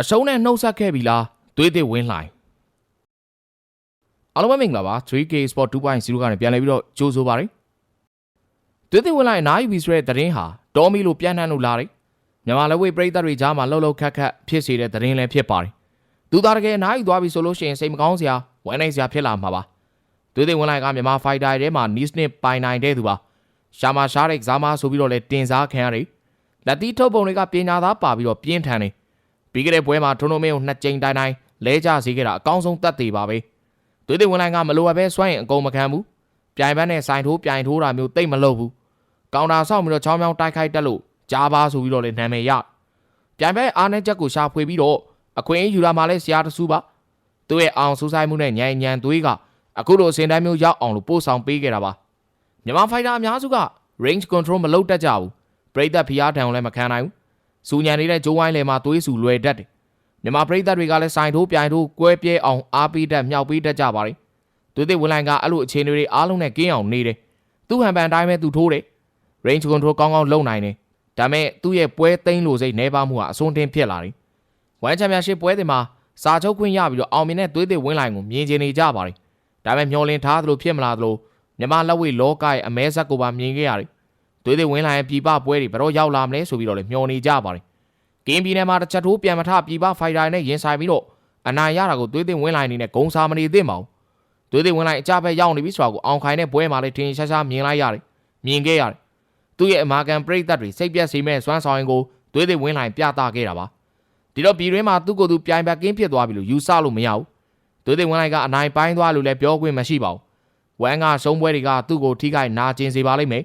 အရှုံးနဲ့နှုတ်ဆက်ခဲ့ပြီလားသွေးသစ်ဝင်းလှိုင်အားလုံးပဲမင်္ဂလာပါ 3K Sport 2.0ကနေပြန်လည်ပြီးတော့ကြိုးဆိုပါရစေသွေးသစ်ဝင်းလှိုင်အနားယူပြီဆိုတဲ့သတင်းဟာတော်မီလိုပြန်နှံ့လို့လာတယ်မြန်မာလက်ဝဲပရိသတ်တွေကြားမှာလှုပ်လှုပ်ခတ်ခတ်ဖြစ်စေတဲ့သတင်းလည်းဖြစ်ပါတယ်သူသားတကယ်အနားယူသွားပြီဆိုလို့ရှိရင်စိတ်မကောင်းစရာဝမ်းနည်းစရာဖြစ်လာမှာပါသွေးသစ်ဝင်းလှိုင်ကမြန်မာဖိုက်တာထဲမှာနီးစနစ်ပိုင်နိုင်တဲ့သူပါရှာမာရှားတဲ့ကစားမဆိုပြီးတော့လည်းတင်စားခံရတယ်လက်တီထုတ်ပုံတွေကပညာသားပါပြီးတော့ပြင်းထန်တယ် ပြီးခဲ့တဲ့ပွဲမှာထွန်းထွန်းမင်းကိုနှစ်ကြိမ်တိုင်းတိုင်းလဲကျစေခဲ့တာအကောင်းဆုံးတတ်သေးပါပဲသွေးသွေးဝင်လိုင်းကမလိုအပ်ပဲစွန့်ရင်အကုန်မခံဘူးပြိုင်ပန်းနဲ့ဆိုင်ထိုးပြိုင်ထိုးတာမျိုးတိတ်မလုပ်ဘူးကောင်တာဆောက်ပြီးတော့ချောင်းချောင်းတိုက်ခိုက်တက်လို့ကြားပါဆိုပြီးတော့လည်းနာမည်ရပြိုင်ပန်းအားနဲ့ချက်ကိုရှာဖွေပြီးတော့အခွင့်အရေးယူလာမှလဲဆရာတဆူပါသူ့ရဲ့အောင်စူးဆိုင်မှုနဲ့ညံညံသွေးကအခုလိုအစင်တန်းမျိုးရောက်အောင်လို့ပို့ဆောင်ပေးခဲ့တာပါမြန်မာဖိုက်တာအများစုက range control မလုပ်တတ်ကြဘူးပရိသတ်ဖျားထံကိုလည်းမခံနိုင်ဘူး စူညံနေတဲ့ဂျိုးဝိုင်းလေမှာသွေးဆူလွယ်တတ်တယ်။မြန်မာပရိသတ်တွေကလည်းဆိုင်ထိုးပြိုင်ထိုးကွဲပြဲအောင်အားပေးတတ်မြောက်ပေးတတ်ကြပါတယ်။သွေးသစ်ဝင်လိုင်းကအဲ့လိုအခြေအနေတွေအားလုံးနဲ့ကင်းအောင်နေတယ်။သူ့ဟန်ပန်တိုင်းပဲသူထိုးတယ်။ range control ကောင်းကောင်းလုပ်နိုင်တယ်။ဒါပေမဲ့သူ့ရဲ့ပွဲသိမ်းလို့စိတ်နှဲပါမှုဟာအဆုံးတင်ဖြစ်လာတယ်။ဝမ်ချန်ပီယံရှစ်ပွဲတွေမှာစာချုပ်ခွင့်ရပြီးတော့အောင်မြင်တဲ့သွေးသစ်ဝင်လိုင်းကိုမြင်ကျင်နေကြပါတယ်။ဒါပေမဲ့မျောလင်းထားသလိုဖြစ်မလာသလိုမြန်မာလက်ဝဲလောကရဲ့အမဲဆက်ကိုပါမြင်ခဲ့ရတယ်။ သွေးသစ်ဝင်လိုင်းရဲ့ပြည်ပပွဲတွေဘယ်တော့ရောက်လာမလဲဆိုပြီးတော့လည်းမျောနေကြပါတယ်။ကင်းပြည်နယ်မှာတစ်ချက်ထိုးပြန်မထပြည်ပဖိုက်တာနဲ့ရင်ဆိုင်ပြီးတော့အနိုင်ရတာကိုသွေးသွင်းဝင်းလိုက်နေနဲ့ဂုံစာမနေသင့်ပါဘူးသွေးသွင်းဝင်းလိုက်အကြဘက်ရောက်နေပြီဆိုတာကိုအောင်ခိုင်တဲ့ပွဲမှာလည်းထင်ရှားရှားမြင်လိုက်ရတယ်မြင်ခဲ့ရတယ်သူ့ရဲ့အမာကန်ပရိသတ်တွေစိတ်ပြက်စေမဲ့စွမ်းဆောင်ရင်ကိုသွေးသွင်းဝင်းလိုက်ပြသခဲ့တာပါဒီတော့ပြည်တွင်းမှာသူ့ကိုယ်သူပြိုင်ဘက်ကင်းဖြစ်သွားပြီလို့ယူဆလို့မရဘူးသွေးသွင်းဝင်းလိုက်ကအနိုင်ပိုင်းသွားလို့လည်းပြောခွင့်မရှိပါဘူးဝမ်ကရှုံးပွဲတွေကသူ့ကိုထိခိုက်နာကျင်စေပါလိမ့်မယ်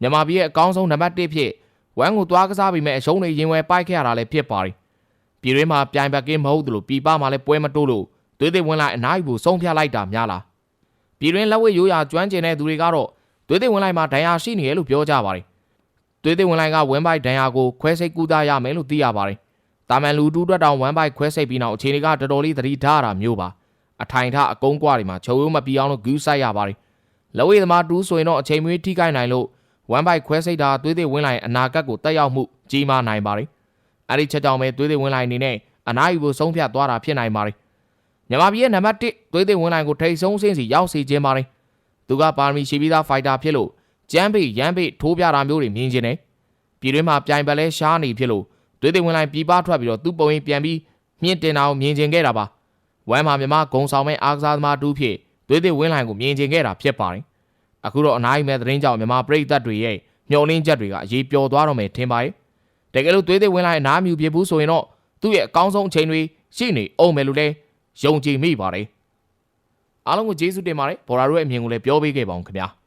မြန်မာပြည်ရဲ့အကောင်းဆုံးနံပါတ်1ဖြစ်ဝမ်ကိုသွားကစားပြီးမဲ့အရှုံးတွေရင်ဝယ်ပိုက်ခဲ့ရတာလည်းဖြစ်ပါတယ်။ပြည်တွင်းမှာပြိုင်ဘက်ကင်းမဟုတ်သလိုပြည်ပမှာလည်းပွဲမတိုးလို့သွေးသွေးဝင်လိုက်အနားယူဖို့ဆုံးဖြတ်လိုက်တာများလား။ပြည်တွင်းလက်ဝဲရိုးရာကျွမ်းကျင်တဲ့သူတွေကတော့သွေးသွေးဝင်လိုက်မှာဒဏ်ရာရှိနေတယ်လို့ပြောကြပါတယ်။သွေးသွေးဝင်လိုက်ကဝမ်ဘိုက်ဒဏ်ရာကိုခွဲစိတ်ကူးသားရမယ်လို့သိရပါတယ်။တာမန်လူတူအတွက်တောင်ဝမ်ဘိုက်ခွဲစိတ်ပြီးနောက်အခြေအနေကတော်တော်လေးသတိထားရတာမျိုးပါ။အထိုင်ထအကုန်းကွာတွေမှာချုပ်ရုံးမပြေအောင်လို့ဂူးဆိုင်ရပါတယ်။လက်ဝဲသမားတူးဆိုရင်တော့အချိန်မွေးထိခိုက်နိုင်လို့ ဝမ်ဘိုက်ခွဲစိတ်တာသွေးသွေးဝင်လိုက်အနာဂတ်ကိုတက်ရောက်မှုကြီးမားနိုင်ပါတယ်။အဲ့ဒီချက်ကြောင့်ပဲသွေးသွေးဝင်လိုက်အနေနဲ့အနာယူဖို့ဆုံးဖြတ်သွားတာဖြစ်နိုင်ပါတယ်။မြန်မာပြည်ရဲ့နံပါတ်1သွေးသွေးဝင်လိုက်ကိုထိတ်ဆုံးစင်းစီရောက်စေခြင်းပါတယ်။သူကပါရမီရှိပြီးသားဖိုက်တာဖြစ်လို့ကျမ်းပေရမ်းပေထိုးပြတာမျိုးတွေမြင်ကျင်တယ်။ပြည်တွင်းမှာပြိုင်ပတ်လဲရှားနေဖြစ်လို့သွေးသွေးဝင်လိုက်ပြည်ပထွက်ပြီးတော့သူ့ပုံရင်ပြန်ပြီးမြင့်တင်တာကိုမြင်ကျင်ခဲ့တာပါ။ဝမ်မှာမြမဂုံဆောင်မဲ့အားကစားသမားတူဖြစ်သွေးသွေးဝင်လိုက်ကိုမြင်ကျင်ခဲ့တာဖြစ်ပါတယ်။ အခုတော့အနားယူမဲ့သတင်းကြောင့်မြန်မာပြည်သက်တွေရဲ့မျှော်လင့်ချက်တွေကအရေးပျော်သွားတော့မယ်ထင်ပါတယ်။တကယ်လို့သွေးသွေးဝင်လိုက်အနားမြူပြဘူးဆိုရင်တော့သူ့ရဲ့အကောင်းဆုံးအချိန်တွေရှိနေအောင်မယ်လို့လည်းယုံကြည်မိပါတယ်။အားလုံးကိုကျေးဇူးတင်ပါတယ်။ဘော်ရာတို့ရဲ့အမြင်ကိုလည်းပြောပေးခဲ့ပါအောင်ခင်ဗျာ။